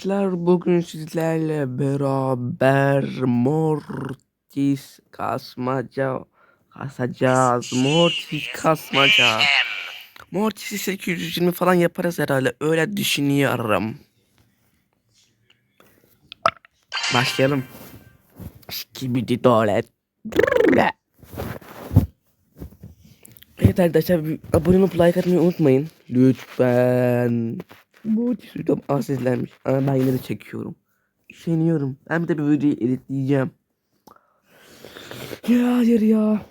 arkadaşlar bugün sizlerle beraber Mortis kasmaca kasacağız. Mortis kasmaca. Mortis'i 820 falan yaparız herhalde öyle düşünüyorum. Başlayalım. Skibidi tuvalet. Evet arkadaşlar abone olup like atmayı unutmayın. Lütfen. Bu videom az izlenmiş ama ben yine de çekiyorum. Üşeniyorum. Ben bir de bir videoyu editleyeceğim. Ya hayır ya.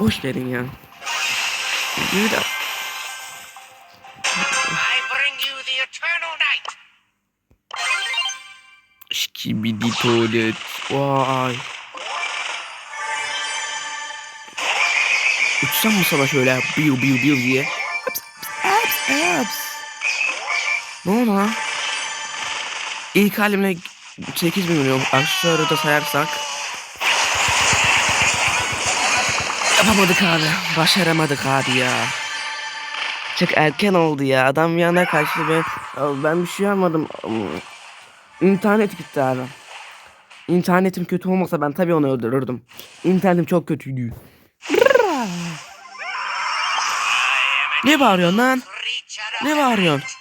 Boş verin ya. Bir de I bring you the eternal night. Skibidi tuvalet. Vay. Uçsam mı sana şöyle biu biu biu diye? Aps, aps, aps. Ne oldu lan? İlk halimle 8 milyon aşağıda sayarsak. Yapamadık abi. Başaramadık abi ya. Çok erken oldu ya. Adam bir anda kaçtı ben. Ben bir şey yapmadım. İnternet gitti abi. İnternetim kötü olmasa ben tabii onu öldürürdüm. İnternetim çok kötüydü. Ne bağırıyorsun lan? Ne bağırıyorsun?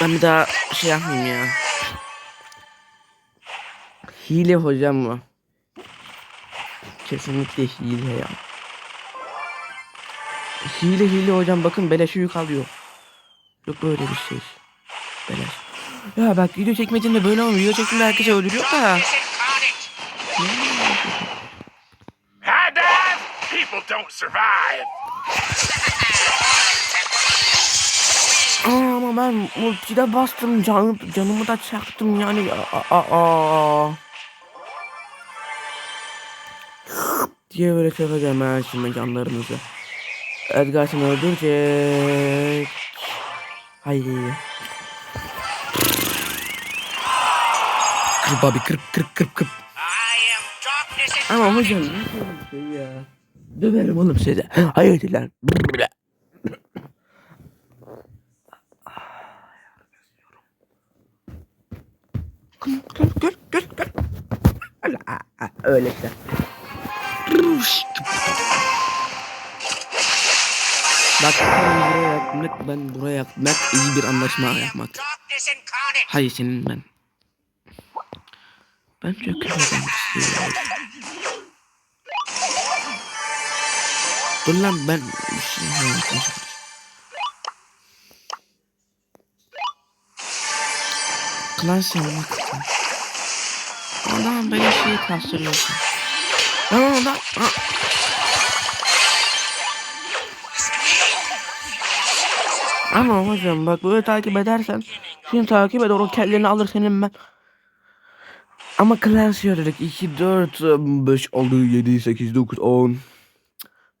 Ben bir daha şey yapmayayım ya. Hile hocam mı? Kesinlikle hile ya. Hile hile hocam bakın beleşe yük alıyor. Yok böyle bir şey. Beleş. Ya bak video çekmediğinde böyle olmuyor. Video çektiğinde herkese öldürüyor da. Hades! People don't survive. Ben multide bastım canım, canımı da çaktım yani. Aa, aa, aa. diye böyle çakacağım ben şimdi canlarınızı. Edgar seni öldürecek. Haydi. Kırp abi kırp kırp kırp kırp. Ama hocam ne şey ya? Döverim oğlum size. Hayırdır lan. Öyle, işte. Bak ben buraya yapmak, ben buraya yapmak iyi bir anlaşma yapmak. Hayır senin ben. Ben çok kötü. Dur lan ben şey. Klan sevmek için. Adam böyle şeyi kastırıyorsun. Lan. ha. Ama hocam bak böyle takip edersen Şimdi takip eder o kelleni alır senin ben Ama Clancy dedik 2, 4, 5, 6, 7, 8, 9, 10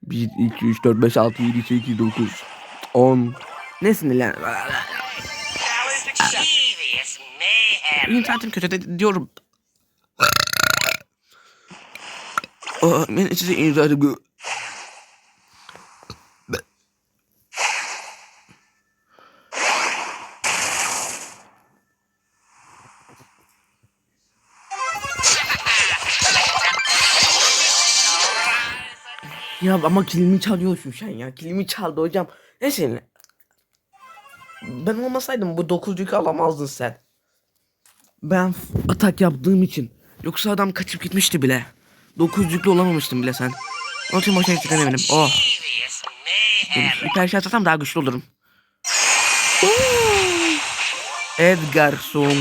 1, 2, 3, 4, 5, 6, 7, 8, 9 10 Nesin lan? Challenge accepted. Devious mayhem. İnternetim kötü de diyorum Aa, Ben size kötü Ya ama kilimi çalıyorsun sen ya. Kilimi çaldı hocam. Ne senin? Ben olmasaydım bu 9 yükü alamazdın sen. Ben atak yaptığım için. Yoksa adam kaçıp gitmişti bile. 9 yüklü olamamıştım bile sen. Onun için boşuna hiç denemedim. Oh. Hiper şey atsam daha güçlü olurum. Edgar Song.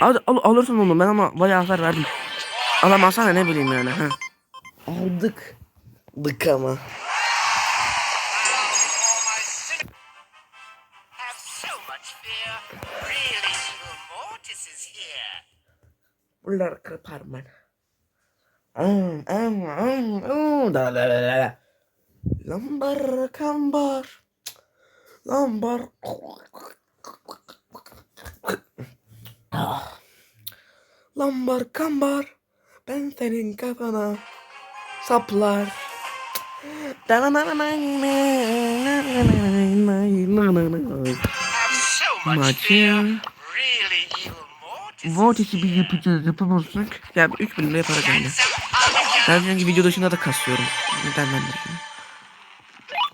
Al, al, alırsın onu ben ama bayağı hasar verdim. Alamazsan ne bileyim yani. Ha. Aldık. Dık ama. Bunlar kapar man. Lambar kambar. Lambar. Ah. Lambar kambar. Ben senin kafana saplar. Maçı. Volt işi bir yapacağız yapamazsak. Ya 3000 lira yaparak yani. Ben çünkü video dışında da kasıyorum. Neden ben de şimdi?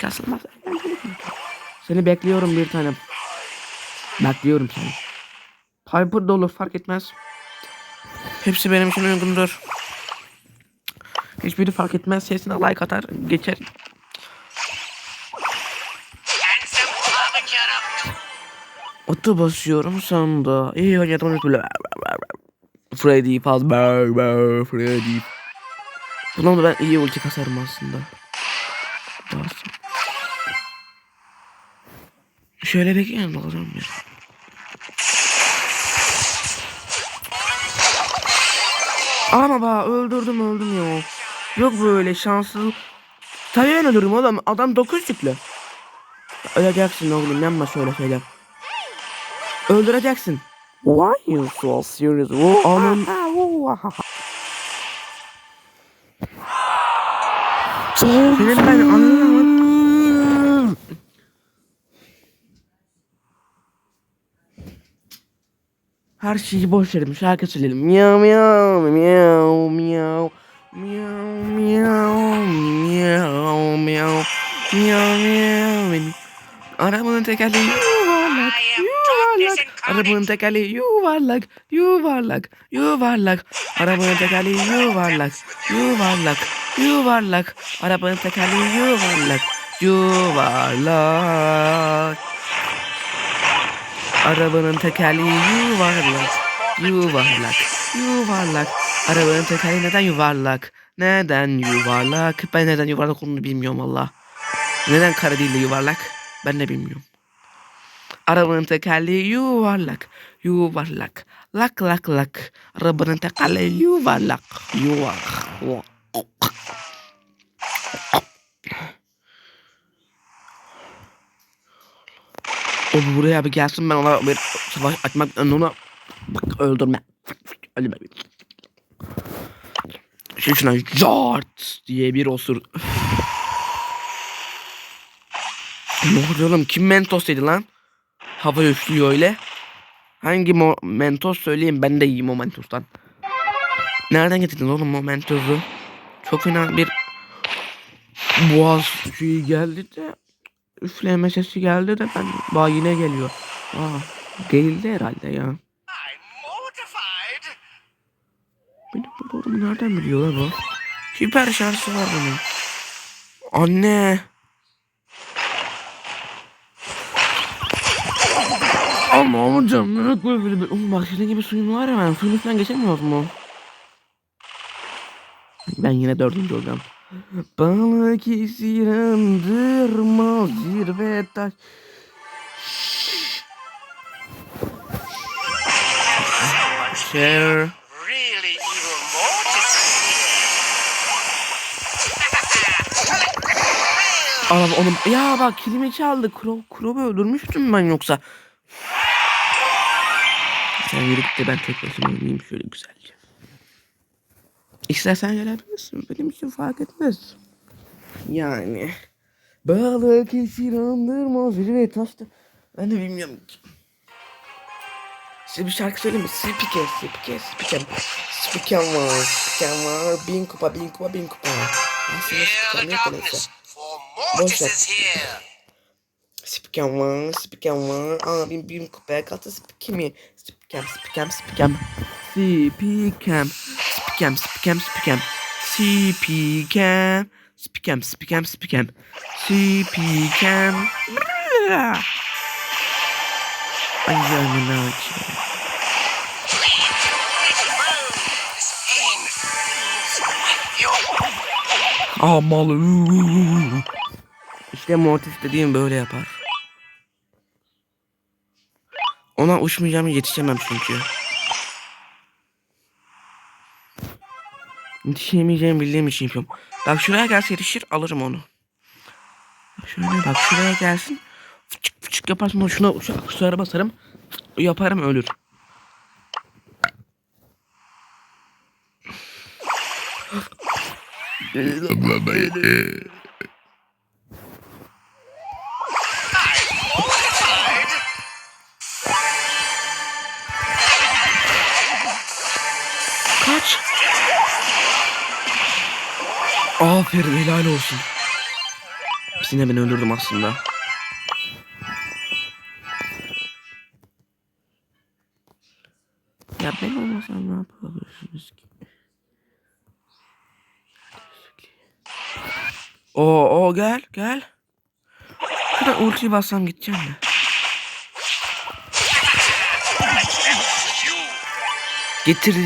Kasılmaz. Seni bekliyorum bir tane. Bekliyorum seni. Piper dolu fark etmez. Hepsi benim için uygundur. Hiçbiri fark etmez. Sesine like atar geçer. Atı basıyorum sonunda. İyi oynadım. Freddy Fazbear Freddy. Buna da ben iyi ulti kasarım aslında. Şöyle bekleyin alacağım ya. Ama bak öldürdüm öldüm ya. Yok böyle şanslı. Tabii ben ölürüm oğlum. Adam 9 yüklü. Öleceksin oğlum yanma şöyle şeyler. Öldüreceksin. Why you so serious? Onun... Senin ben anlamam. Her şeyi boş verelim. Şarkı söyleyelim. Miyav miyav miyav miyav miyav miyav miyav miyav miyav miyav. Arabanın tekerleği yuvarlak yuvarlak. Arabanın tekerleği yuvarlak yuvarlak yuvarlak. Arabanın tekerleği yuvarlak yuvarlak yuvarlak. Arabanın tekerleği yuvarlak yuvarlak Arabanın tekerleği yuvarlak yuvarlak yuvarlak. Arabanın tekerleği neden yuvarlak? Neden yuvarlak? Ben neden yuvarlak olduğunu bilmiyorum Allah neden kara değil de yuvarlak? Ben de bilmiyorum. Arabanın tekerleği yuvarlak yuvarlak. Lak lak lak. Arabanın tekerleği yuvarlak yuvarlak O buraya bir gelsin ben ona bir savaş açmak ona öldürme. Öldürme. Şimdi şuna jart diye bir osur. ne oluyor oğlum? Kim mentos dedi lan? Hava üflüyor öyle. Hangi mo mentos söyleyeyim ben de yiyeyim o mentostan. Nereden getirdin oğlum o mentosu? Çok fena bir boğaz şeyi geldi de üfleme sesi geldi de ben bana yine geliyor. Aa, geldi herhalde ya. Benim burada olduğumu nereden biliyorlar bu? Hiper şansı var bunun. Anne. Ama hocam evet böyle böyle. Oğlum bak senin gibi suyun var ya ben suyun üstünden geçemiyoruz mu? Ben yine dördüncü olacağım. Balık isirandırmaz zirve taş. Share. Abi onun ya bak kilimi çaldı. Kro Krob'u öldürmüştüm ben yoksa. Sen yürü git de ben tek başıma oynayayım şöyle güzelce. İstersen gelebilirsin. Benim için fark etmez. Yani. Balık esir andırmaz. Zirveye taştı. Ben de bilmiyorum ki. Size bir şarkı söyleyeyim mi? Spiker, spiker, spiker. Spiker var, spiker var. Bin kupa, bin kupa, bin kupa. Nasıl spiker ne kolaysa. Boş ver. Spiker var, spiker var. Aa bin kupa. Kaltı spiker mi? Spiker, spiker, spiker. Spiker spikem, spikem, spikem. Spikem, spikem, spikem, spikem. Spikem. Ay yanına açayım. Amalı. İşte Mortis dediğim böyle yapar. Ona uçmayacağım yetişemem çünkü. Yetişemeyeceğimi bildiğim için yapıyorum. Bak şuraya gelse yetişir alırım onu. Bak şöyle bak şuraya gelsin. Fıçık fıçık ışık yaparsam şuna şu aksesuara basarım. Yaparım ölür. Aferin helal olsun. Yine ben öldürdüm aslında. Ya ben olmasam ne yapabilirsiniz ki? Oo, oo gel gel. Şurada ultiyi bassam gideceğim de. Getir.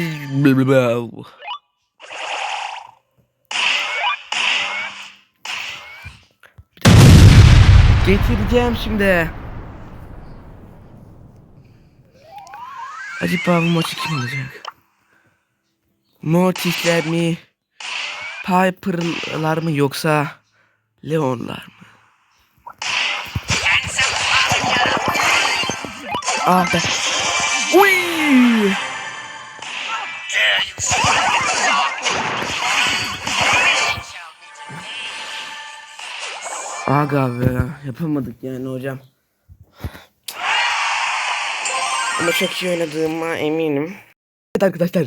Getireceğim şimdi. Acaba bu maçı kim alacak? Mortis'ler mi? Piper'lar mı yoksa Leon'lar mı? Ah be. Uy! Aga be yapamadık yani hocam. Ama çok iyi oynadığıma eminim. Evet arkadaşlar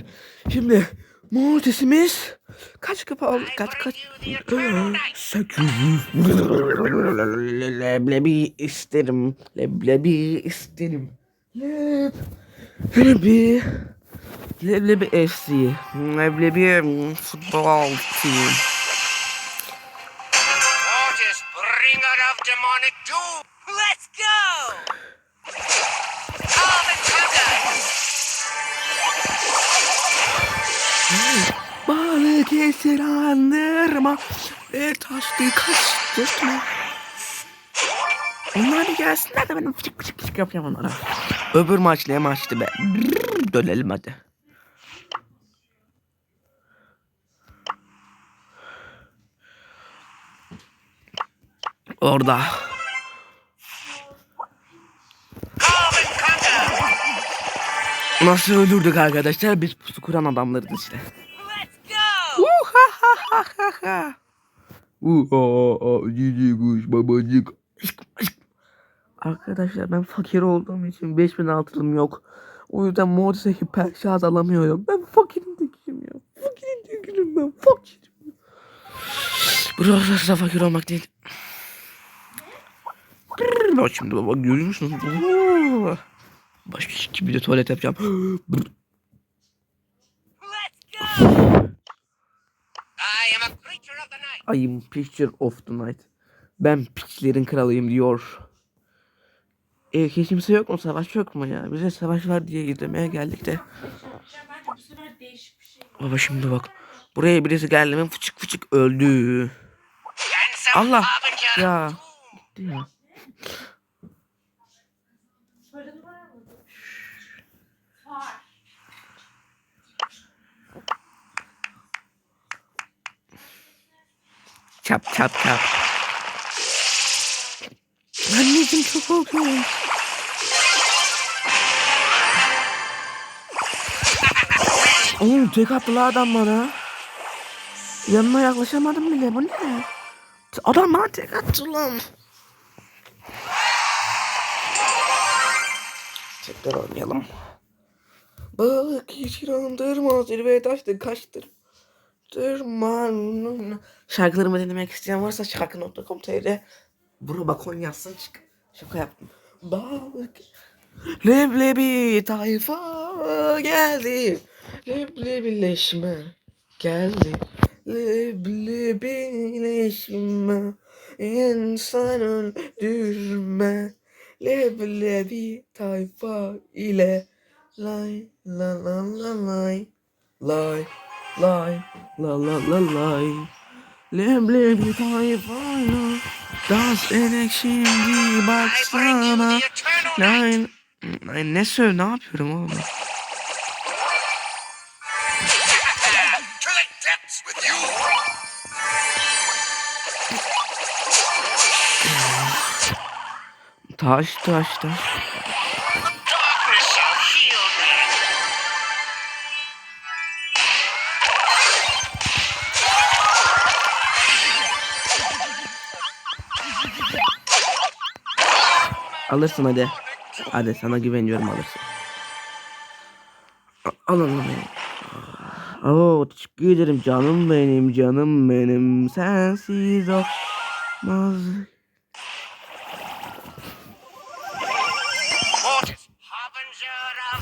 şimdi Mortis'imiz kaç kapı aldı? Kaç kaç? Sekiz Leblebi isterim. Leblebi isterim. Leb. Leblebi. Leblebi FC. Leblebi futbol team. Balık esir andırma ve taştı kaçtırma. Onlar bir gelsinler de benim fıçık fıçık fıçık yapacağım onlara. Öbür maç ne maçtı be? Brrr, dönelim hadi. Orada. Nasıl öldürdük arkadaşlar? Biz pusu kuran adamlarız işte. Ha, ha, ha, cici kuş babacık. Arkadaşlar ben fakir olduğum için 5000 altınım yok. O yüzden Mortis'e hiper şarj alamıyorum. Ben fakirim tekiyim ya. Fakirim tekiyim ben fakirim. Burası fakir olmak değil. Bak şimdi baba görüyor musun? Oo. Başka gibi de tuvalet yapacağım. creature of the night. I am picture of the night. Ben piçlerin kralıyım diyor. E, kimse yok mu? Savaş yok mu ya? Bize savaş var diye izlemeye geldik de. Baba şimdi bak. Buraya birisi geldi mi fıçık fıçık öldü. Allah. Ya. Gitti ya. Soyadı var mı? Var. Çap çap çap. Anneciğim çok korkuyorum. Oğlum tek attılar adam bana. Yanına yaklaşamadım bile. Bu ne? Adam bana tek attı lan. Tekrar oynayalım. Balık hiç inandırma zirveye taştı kaçtır. Tırman. Şarkılarımı dinlemek isteyen varsa şarkı.com.tr Bro bakon yazsın çık. Şaka yaptım. Balık. Leblebi tayfa geldi. Leblebileşme geldi. Leblebileşme insan öldürme. Leblebi tayfa ile lay la la la lay lay lay la la la lay Leblebi tayfayla dans edek şimdi baksana. Lay Ay ne söyle ne yapıyorum oğlum. Taş taş taş. Alırsın hadi. Hadi sana güveniyorum alırsın. Al onu benim. Oo teşekkür ederim canım benim canım benim sensiz olmaz.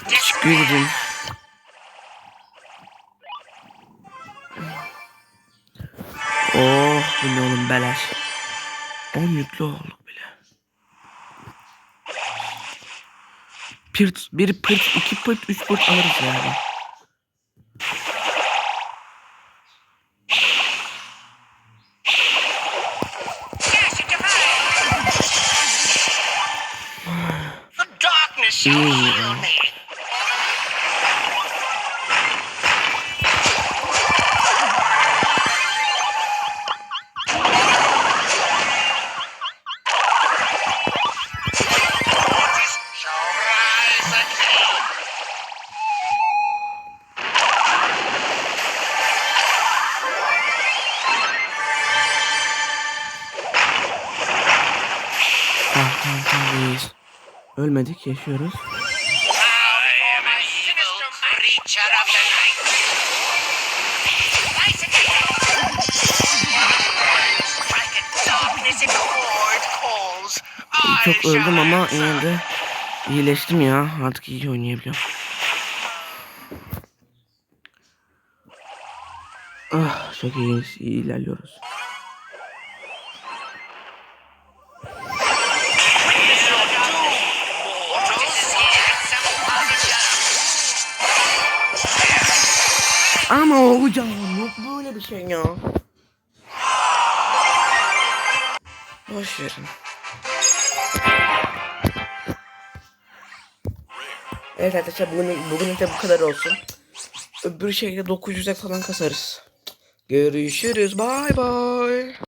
Teşekkür ederim. Oh bu ne oğlum beleş. 10 yüklü olduk Pirt, bir pırt, iki pırt, üç pırt alırız yani. Yes, horde calls. I Çok öldüm ama yine de iyileştim ya. Artık iyi oynayabiliyorum. Ah çok iyiyiz. iyi ilerliyoruz. Ama hocam yok böyle bir şey ya. Boş verin. Evet arkadaşlar bugün, bugün de bu kadar olsun. Öbür şeyde 900'e falan kasarız. Görüşürüz. Bay bay.